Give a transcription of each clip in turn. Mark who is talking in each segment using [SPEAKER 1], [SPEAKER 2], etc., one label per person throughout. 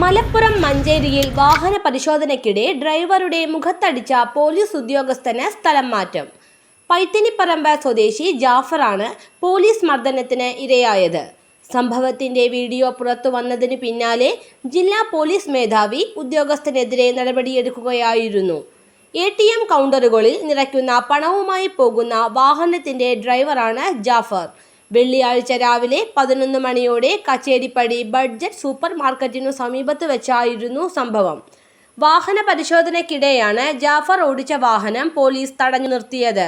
[SPEAKER 1] മലപ്പുറം മഞ്ചേരിയിൽ വാഹന പരിശോധനയ്ക്കിടെ ഡ്രൈവറുടെ മുഖത്തടിച്ച പോലീസ് ഉദ്യോഗസ്ഥന് സ്ഥലം മാറ്റം. പൈത്തനിപ്പറമ്പ് സ്വദേശി ജാഫറാണ് പോലീസ് മർദ്ദനത്തിന് ഇരയായത്. സംഭവത്തിന്റെ വീഡിയോ പുറത്തു വന്നതിന് പിന്നാലെ ജില്ലാ പോലീസ് മേധാവി ഉദ്യോഗസ്ഥനെതിരെ നടപടിയെടുക്കുകയായിരുന്നു. എ ടി എം കൗണ്ടറുകളിൽ നിറയ്ക്കുന്ന പണവുമായി പോകുന്ന വാഹനത്തിന്റെ ഡ്രൈവറാണ് ജാഫർ. വെള്ളിയാഴ്ച രാവിലെ പതിനൊന്ന് മണിയോടെ കച്ചേരിപ്പടി ബഡ്ജറ്റ് സൂപ്പർ മാർക്കറ്റിനു സമീപത്ത് വെച്ചായിരുന്നു സംഭവം. വാഹന പരിശോധനയ്ക്കിടെയാണ് ജാഫർ ഓടിച്ച വാഹനം പോലീസ് തടഞ്ഞു നിർത്തിയത്.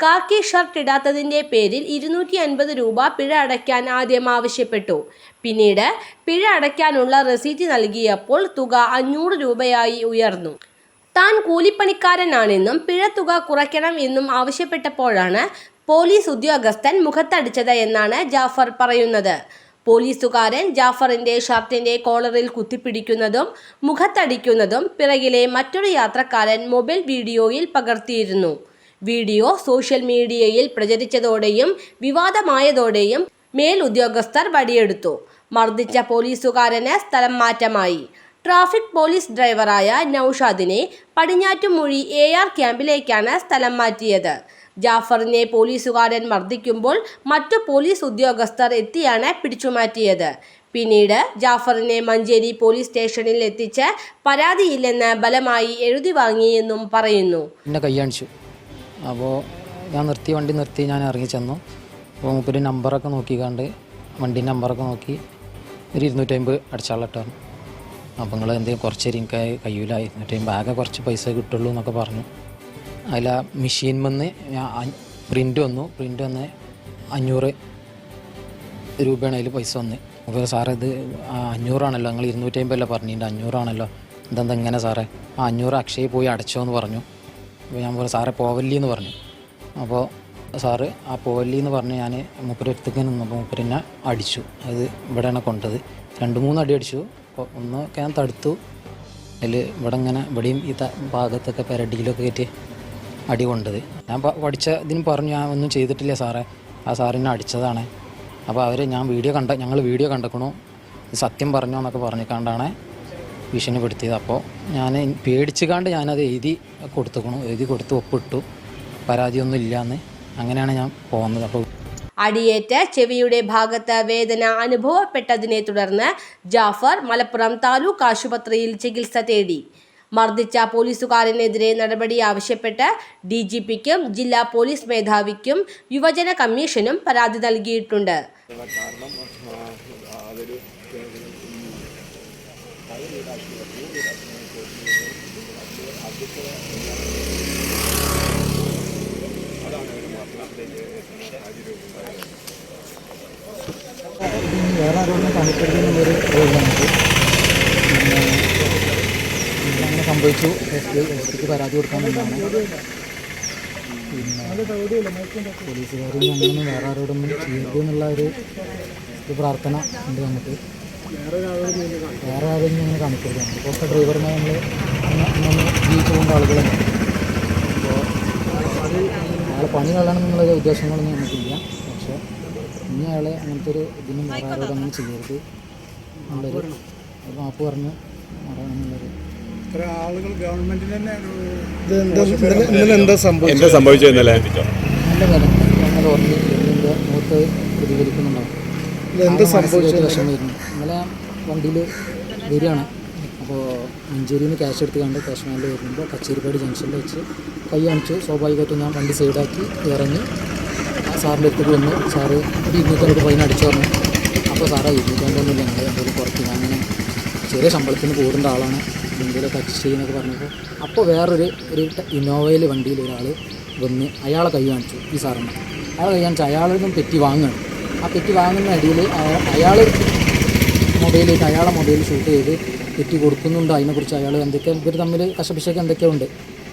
[SPEAKER 1] കാക്കി ഷർട്ട് ഇടാത്തതിന്റെ പേരിൽ ഇരുന്നൂറ്റി അൻപത് രൂപ പിഴ അടയ്ക്കാൻ ആദ്യം ആവശ്യപ്പെട്ടു. പിന്നീട് പിഴ അടയ്ക്കാനുള്ള റെസീറ്റ് നൽകിയപ്പോൾ തുക അഞ്ഞൂറ് രൂപയായി ഉയർന്നു. താൻ കൂലിപ്പണിക്കാരനാണെന്നും പിഴ തുക കുറയ്ക്കണം എന്നും ആവശ്യപ്പെട്ടപ്പോഴാണ് പോലീസ് ഉദ്യോഗസ്ഥൻ മുഖത്തടിച്ചത് എന്നാണ് ജാഫർ പറയുന്നത്. പോലീസുകാരൻ ജാഫറിന്റെ ഷർട്ടിന്റെ കോളറിൽ കുത്തിപ്പിടിക്കുന്നതും മുഖത്തടിക്കുന്നതും പിറകിലെ മറ്റൊരു യാത്രക്കാരൻ മൊബൈൽ വീഡിയോയിൽ പകർത്തിയിരുന്നു. വീഡിയോ സോഷ്യൽ മീഡിയയിൽ പ്രചരിച്ചതോടെയും വിവാദമായതോടെയും മേൽ ഉദ്യോഗസ്ഥർ വടിയെടുത്തു. മർദ്ദിച്ച പോലീസുകാരന് സ്ഥലം മാറ്റമായി. ട്രാഫിക് പോലീസ് ഡ്രൈവറായ നൌഷാദിനെ പടിഞ്ഞാറ്റുമൊഴി എ ആർ ക്യാമ്പിലേക്കാണ് സ്ഥലം മാറ്റിയത്. ജാഫറിനെ പോലീസുകാരൻ മർദ്ദിക്കുമ്പോൾ മറ്റു പോലീസ് ഉദ്യോഗസ്ഥർ എത്തിയാണ് പിടിച്ചുമാറ്റിയത്. പിന്നീട് ജാഫറിനെ മഞ്ചേരി പോലീസ് സ്റ്റേഷനിൽ എത്തിച്ച് പരാതിയില്ലെന്ന് ബലമായി എഴുതി വാങ്ങിയെന്നും പറയുന്നു.
[SPEAKER 2] എന്നെ കയ്യാണിച്ചു അപ്പോൾ ഞാൻ നിർത്തി വണ്ടി നിർത്തി ഞാൻ ഇറങ്ങി ചെന്നു. അപ്പോൾ മൂപ്പര് നമ്പറൊക്കെ നോക്കിക്കാണ്ട് വണ്ടി നമ്പറൊക്കെ നോക്കി ഒരു ഇരുന്നൂറ്റമ്പത് അടിച്ചാളിട്ടാണ് അപ്പോൾ നിങ്ങൾ എന്തെങ്കിലും കുറച്ച് എനിക്ക് കഴിയൂല ഇരുന്നൂറ്റമ്പത് ആകെ കുറച്ച് പൈസ കിട്ടുള്ളൂ എന്നൊക്കെ പറഞ്ഞു. അതിൽ ആ മെഷീൻ വന്ന് ഞാൻ പ്രിന്റ് വന്നു. പ്രിന്റ് വന്ന് അഞ്ഞൂറ് രൂപയാണ് അതിൽ പൈസ വന്ന്. അപ്പോൾ സാറേ ഇത് അഞ്ഞൂറാണല്ലോ. നിങ്ങൾ ഇരുന്നൂറ്റമ്പതല്ല പറഞ്ഞിട്ട് അഞ്ഞൂറാണല്ലോ. എന്തെന്താ ഇങ്ങനെ സാറേ ആ അഞ്ഞൂറ് അക്ഷയ പോയി അടച്ചോ എന്ന് പറഞ്ഞു. അപ്പോൾ ഞാൻ പറഞ്ഞു സാറേ പോവല്ലി എന്ന് പറഞ്ഞു. അപ്പോൾ സാറ് ആ പോവല്ലി എന്ന് പറഞ്ഞ് ഞാൻ മുപ്പരത്തേക്ക് നിന്നു. നിന്നപ്പോൾ മുപ്പരെന്നെ അടിച്ചു. അത് ഇവിടെയാണ് കൊണ്ടത്. രണ്ട് മൂന്ന് അടി അടിച്ചു. അപ്പോൾ ഒന്നൊക്കെ ഞാൻ തടുത്തു. അതിൽ ഇവിടെ ഇങ്ങനെ ഇവിടെയും ഈ ഭാഗത്തൊക്കെ പെരടിയിലൊക്കെ കയറ്റി അടി കൊണ്ടത്. ഞാൻ പ- പഠിച്ച ഇതിന് പറഞ്ഞു ഞാൻ ഒന്നും ചെയ്തിട്ടില്ല സാറേ. ആ സാറിനെ അടിച്ചതാണ്. അപ്പോൾ അവർ ഞാൻ വീഡിയോ കണ്ട ഞങ്ങൾ വീഡിയോ കണ്ടക്കണു. സത്യം പറഞ്ഞു എന്നൊക്കെ പറഞ്ഞിക്കാണ്ടാണ് ഭീഷണിപ്പെടുത്തിയത്. അപ്പോൾ ഞാൻ പേടിച്ചുകാണ്ട് ഞാനത് എഴുതി കൊടുത്തുക്കണു. എഴുതി കൊടുത്ത് ഒപ്പിട്ടു. പരാതിയൊന്നും ഇല്ലയെന്ന് അങ്ങനെയാണ് ഞാൻ പോകുന്നത് അപ്പോൾ
[SPEAKER 1] അടിയേറ്റ് ചെവിയുടെ ഭാഗത്ത് വേദന അനുഭവപ്പെട്ടതിനെ തുടർന്ന് ജാഫർ മലപ്പുറം താലൂക്ക് ആശുപത്രിയിൽ ചികിത്സ തേടി. മർദ്ദിച്ച പോലീസുകാരനെതിരെ നടപടി ആവശ്യപ്പെട്ട് ഡി ജി പിക്കും ജില്ലാ പോലീസ് മേധാവിക്കും യുവജന കമ്മീഷനും പരാതി നൽകിയിട്ടുണ്ട്.
[SPEAKER 3] വേറെ ആരോടും റോൾ നമുക്ക് പിന്നെ അങ്ങനെ സംഭവിച്ചു. എസ് പി എസ് പിക്ക് പരാതി കൊടുക്കാൻ വേണ്ടിയാണ് പിന്നെ പോലീസുകാരും അങ്ങനെ വേറെ ആരോടൊന്നും ചെയ്യരുത് എന്നുള്ള ഒരു പ്രാർത്ഥന ഉണ്ട് നമുക്ക്. വേറെ ആരും ഞങ്ങൾ കാണിക്കരുത്. നമുക്കൊക്കെ ഡ്രൈവർമാർ നമ്മൾ ജീവിച്ചു പോകുന്ന ആളുകളാണ് അപ്പോൾ അയാളെ പണി കളയണം എന്നുള്ള ഉദ്ദേശങ്ങളൊന്നും നമുക്കില്ല. പക്ഷേ ഇനി അയാളെ അങ്ങനത്തെ ഒരു ഇതിനും വേറെ ആരോടും ചെയ്യരുത്. ഒരു മാപ്പ് പറഞ്ഞ് പറയണം
[SPEAKER 4] എന്താ സംഭവിച്ചത്
[SPEAKER 5] ഇന്നലെ
[SPEAKER 4] എന്താ
[SPEAKER 3] ഇന്നലെ വണ്ടിയിൽ വരികയാണ്. അപ്പോൾ മഞ്ചേരിയിൽ നിന്ന് ക്യാഷ് എടുത്ത് കണ്ട് കാശ്മീരിൽ വരുമ്പോൾ കച്ചേരിപ്പാട് ജംഗ്ഷനിൽ വെച്ച് കൈ കാണിച്ചു സ്വാഭാവികമായിട്ടും ഞാൻ വണ്ടി സൈഡാക്കി ഇറങ്ങി. ആ സാറിന്റെ അടുത്തേക്ക് വന്നു സാറ് ഇരുന്നൂറ്റമ്പത് ഫൈൻ അടിച്ചു പറഞ്ഞു. അപ്പോൾ സാറേ ഇരുന്നൂറ്റമ്പതൊന്നുമില്ല ഞങ്ങൾ എന്തെങ്കിലും കുറച്ച് അങ്ങനെ ചെറിയ ശമ്പളത്തിന് കൂടേണ്ട ആളാണ് എന്തെങ്കിലുമൊക്കെ അഡ്ജസ്റ്റ് ചെയ്യുന്നൊക്കെ പറഞ്ഞപ്പോൾ. അപ്പോൾ വേറൊരു ഒരു ഇന്നോവയിൽ വണ്ടിയിൽ ഒരാൾ വന്ന് അയാളെ കൈ കാണിച്ചു ഈ സാറിന്. അയാളെ കൈ കാണിച്ചു അയാളിൽ നിന്നും തെറ്റി വാങ്ങുകയാണ്. ആ തെറ്റി വാങ്ങുന്ന അടിയിൽ അയാൾ മൊബൈലിലേക്ക് അയാളെ മൊബൈൽ ഷൂട്ട് ചെയ്ത് തെറ്റി കൊടുക്കുന്നുണ്ട്. അതിനെക്കുറിച്ച് അയാൾ എന്തൊക്കെ ഇവർ തമ്മിൽ കശപിശൊക്കെ എന്തൊക്കെയോ ഉണ്ട്.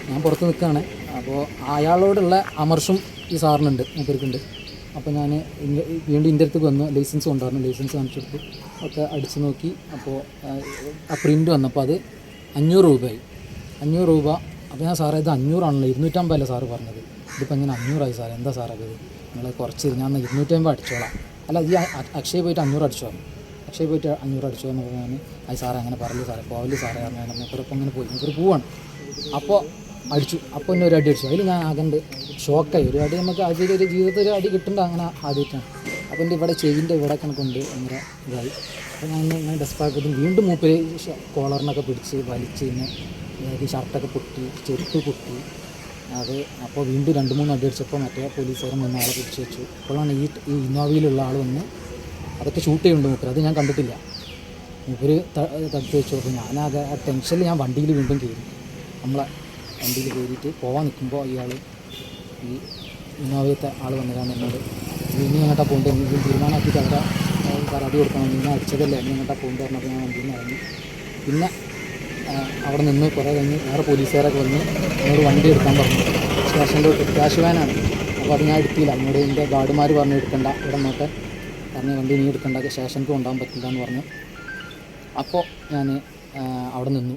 [SPEAKER 3] ഞാൻ പുറത്ത് നിൽക്കുകയാണ്. അപ്പോൾ അയാളോടുള്ള അമർഷം ഈ സാറിനുണ്ട് മൂപ്പർക്കുണ്ട്. അപ്പോൾ ഞാൻ വീണ്ടും ഇന്റെ അടുത്തേക്ക് വന്നു ലൈസൻസ് കൊണ്ടുവരണം ലൈസൻസ് കാണിച്ചെടുത്തു. ഒക്കെ അടിച്ചു നോക്കി അപ്പോൾ ആ പ്രിന്റ് വന്നപ്പോൾ അത് അഞ്ഞൂറ് രൂപയായി. അഞ്ഞൂറ് രൂപ. അപ്പോൾ ഞാൻ സാറേ ഇത് അഞ്ഞൂറാണല്ലോ ഇരുന്നൂറ്റമ്പതല്ലേ സാറ് പറഞ്ഞത്? ഇതിപ്പോൾ ഇങ്ങനെ അഞ്ഞൂറായി സാറേ എന്താ സാറേ ഇത്? നിങ്ങൾ കുറച്ച് ഞാൻ ഇരുന്നൂറ്റമ്പത് അടിച്ചോളാം. അല്ല ഈ അക്ഷയ പോയിട്ട് അഞ്ഞൂറ് അടിച്ചോ? അക്ഷയ പോയിട്ട് അഞ്ഞൂറ് അടിച്ചോ എന്ന് പറഞ്ഞാൽ അത് സാറേ അങ്ങനെ പറയൽ സാറേ പോവല്ലേ സാറേ പറഞ്ഞാൽ മൂപ്പരൊപ്പം അങ്ങനെ പോയി മൂപ്പര് പോവാണ്. അപ്പോൾ അടിച്ചു അപ്പോൾ എന്നെ ഒരു അടി അടിച്ചു. അതിൽ ഞാൻ ആകണ്ട് ഷോക്കായി ഒരു അടി നമുക്ക് അതിൽ ഒരു ജീവിതത്തിൽ ഒരു അടി കിട്ടേണ്ട അങ്ങനെ ആദ്യമായിട്ടാണ്. അപ്പോൾ എന്റെ ഇവിടെ ചെവിന്റെ ഇവിടെ കണക്കുണ്ട് ഭയങ്കര ഇതായി. അപ്പോൾ ഞാൻ ഇങ്ങനെ ഡെസ്പാക്കത്തിൽ വീണ്ടും മൂപ്പര് കോളറിനൊക്കെ പിടിച്ച് വലിച്ച് ഇങ്ങനെ ഷർട്ടൊക്കെ പൊട്ടി ചെരുപ്പ് പൊട്ടി. അത് അപ്പോൾ വീണ്ടും രണ്ട് മൂന്ന് അടി അടിച്ചപ്പോൾ മറ്റേ പോലീസുകാരൻ വന്ന് ആളെ പിടിച്ച് വെച്ചു. അപ്പോഴാണ് ഈ ഈ ഇന്നോവയിലുള്ള ആൾ വന്ന് അതൊക്കെ ഷൂട്ട് ചെയ്യുന്നുണ്ട് മൂപ്പര്. അത് ഞാൻ കണ്ടിട്ടില്ല. മൂപ്പര് തടുത്ത് വെച്ചു. അപ്പോൾ ഞാനാകെ ആ ടെൻഷനിൽ ഞാൻ വണ്ടിയിൽ വീണ്ടും കയറി നമ്മളെ വണ്ടിയിൽ കയറിയിട്ട് പോകാൻ നിൽക്കുമ്പോൾ ഇയാൾ ഈ ഇന്നോവയത്തെ ആൾ വന്നതാണ് എന്നോട്. "നീ ഇനി അങ്ങോട്ടാ പോകേണ്ടത് എന്തെങ്കിലും തീരുമാനമാക്കിയിട്ട് അവിടെ പരാതി കൊടുക്കണം. നീ അടിച്ചതല്ലേ? ഇനി അങ്ങോട്ടാ പോകേണ്ടത് പറഞ്ഞപ്പോൾ ഞാൻ വണ്ടിയിൽ നിന്ന് ഇറങ്ങി. പിന്നെ അവിടെ നിന്ന് കുറേ കഴിഞ്ഞ് വേറെ പോലീസുകാരൊക്കെ വന്ന് എന്നോട് വണ്ടി എടുക്കാൻ പറഞ്ഞു. സ്റ്റേഷനിലോട്ട് ക്യാഷ് വാനാണ്. അപ്പോൾ അത് ഞാൻ എടുത്തില്ല. എന്നോട് എന്റെ ഗാർഡുമാർ പറഞ്ഞു എടുക്കണ്ട. ഇവിടെ നോട്ടെ പറഞ്ഞ് വണ്ടി നീ എടുക്കണ്ട. സ്റ്റേഷനിൽ കൊണ്ടുപോകാൻ പറ്റില്ല എന്ന് പറഞ്ഞു. അപ്പോൾ ഞാൻ അവിടെ നിന്നു.